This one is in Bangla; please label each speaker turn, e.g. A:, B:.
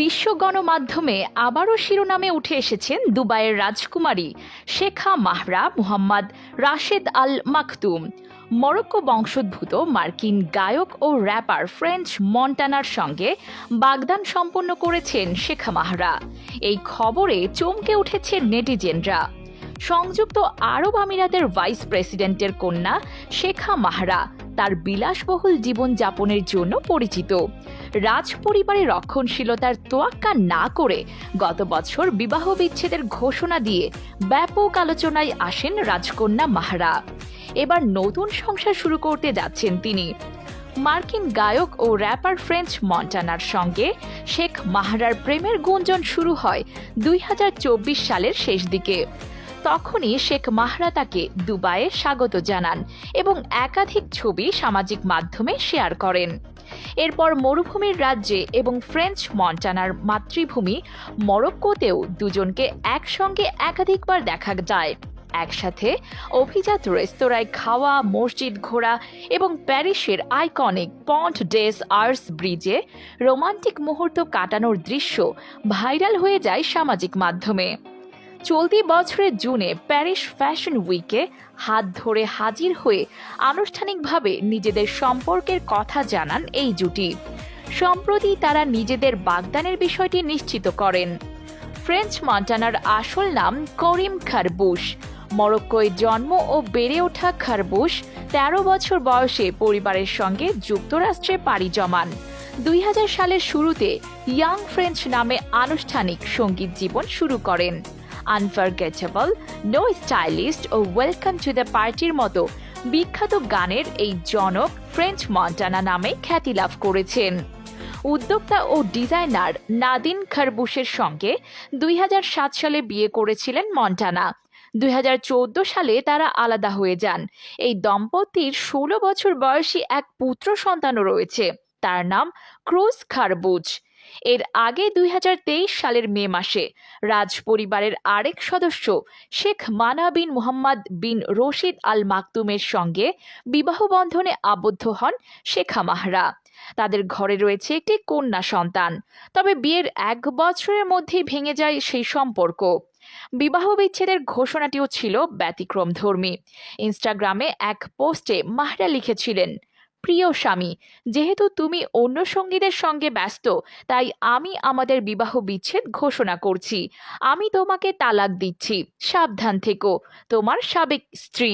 A: বিশ্ব গণমাধ্যমে আবারও শিরোনামে উঠে এসেছেন দুবাইয়ের রাজকুমারী Sheikha Mahra Mohammed Rashid Al Maktoum. Morocco বংশোদ্ভূত মার্কিন গায়ক ও র্যাপার ফ্রেঞ্চ মন্টানার সঙ্গে বাগদান সম্পন্ন করেছেন শেখা মাহরা। এই খবরে চমকে উঠেছে নেটিজেনরা। সংযুক্ত আরব আমিরাতের ভাইস প্রেসিডেন্টের কন্যা শেখা মাহরা তার বিলাসবহুল জীবনযাপনের জন্য পরিচিত। রাজ পরিবারের রক্ষণশীলতার তোয়াক্কা না করে গত বছর বিবাহ বিচ্ছেদের ঘোষণা দিয়ে ব্যাপক আলোচনায় আসেন রাজকন্যা মাহারা। এবার নতুন সংসার শুরু করতে যাচ্ছেন তিনি। মার্কিন গায়ক ও র্যাপার ফ্রেঞ্চ মন্টানার সঙ্গে শেখ মাহরার প্রেমের গুঞ্জন শুরু হয় দুই হাজার চব্বিশ সালের শেষ দিকে। তখনই শেখ মাহরা তাকে দুবাইয়ে স্বাগত জানান এবং একাধিক ছবি সামাজিক মাধ্যমে শেয়ার করেন। এরপর মরুভূমির রাজ্যে এবং ফ্রেঞ্চ মন্টানার মাতৃভূমি মরক্কোতেও দুজনকে একসঙ্গে একাধিকবার দেখা যায়। একসাথে অভিজাত রেস্তোরাঁয় খাওয়া, মসজিদ ঘোরা এবং প্যারিসের আইকনিক পন্ট ডেস আর্স ব্রিজে রোমান্টিক মুহূর্ত কাটানোর দৃশ্য ভাইরাল হয়ে যায় সামাজিক মাধ্যমে। চলতি বছরের জুনে প্যারিস ফ্যাশন উইকে হাত ধরে হাজির হয়ে আনুষ্ঠানিকভাবে নিজেদের সম্পর্কের কথা জানান এই জুটি। সম্প্রতি তারা নিজেদের বাগদানের বিষয়টি নিশ্চিত করেন। ফ্রেঞ্চ মন্টানার আসল নাম করিম খারবুশ। মরক্কোয় জন্ম ও বেড়ে ওঠা খারবুশ তেরো বছর বয়সে পরিবারের সঙ্গে যুক্তরাষ্ট্রে পাড়ি জমান। দুই হাজার সালের শুরুতে ইয়াং ফ্রেঞ্চ নামে আনুষ্ঠানিক সংগীত জীবন শুরু করেন। আনফারগেটেবল নো স্টাইলিস্ট ও ওয়েলকাম টু দ্য পার্টির মতো বিখ্যাত গানের এই জনক ফ্রেঞ্চ মন্টানা নামে খ্যাতি লাভ করেছেন। উদ্যোক্তা ও ডিজাইনার নাদিন খারবুশের সঙ্গে দুই হাজার সাত সালে বিয়ে করেছিলেন মন্টানা দুই হাজার চোদ্দ সালে তারা আলাদা হয়ে যান। এই দম্পতির ষোলো বছর বয়সী এক পুত্র সন্তানও রয়েছে। তার নাম ক্রুজ খারবুজ এর আগে দুই হাজার তেইশ সালের মে মাসে রাজ পরিবারের আরেক সদস্য শেখ মানা বিন মুহাম্মদ বিন রশিদ আল মাকতুমের সঙ্গে বিবাহ বন্ধনে আবদ্ধ হন শেখা মাহরা। তাদের ঘরে রয়েছে একটি কন্যা সন্তান। তবে বিয়ের এক বছরের মধ্যেই ভেঙে যায় সেই সম্পর্ক। বিবাহ বিচ্ছেদের ঘোষণাটিও ছিল ব্যতিক্রম ধর্মী ইনস্টাগ্রামে এক পোস্টে মাহরা লিখেছিলেন প্রিয় স্বামী, যেহেতু তুমি অন্য সঙ্গীদের সঙ্গে ব্যস্ত, তাই আমি আমাদের বিবাহ বিচ্ছেদ ঘোষণা করছি। আমি তোমাকে তালাক দিচ্ছি। সাবধান থেকো। তোমার সাবেক স্ত্রী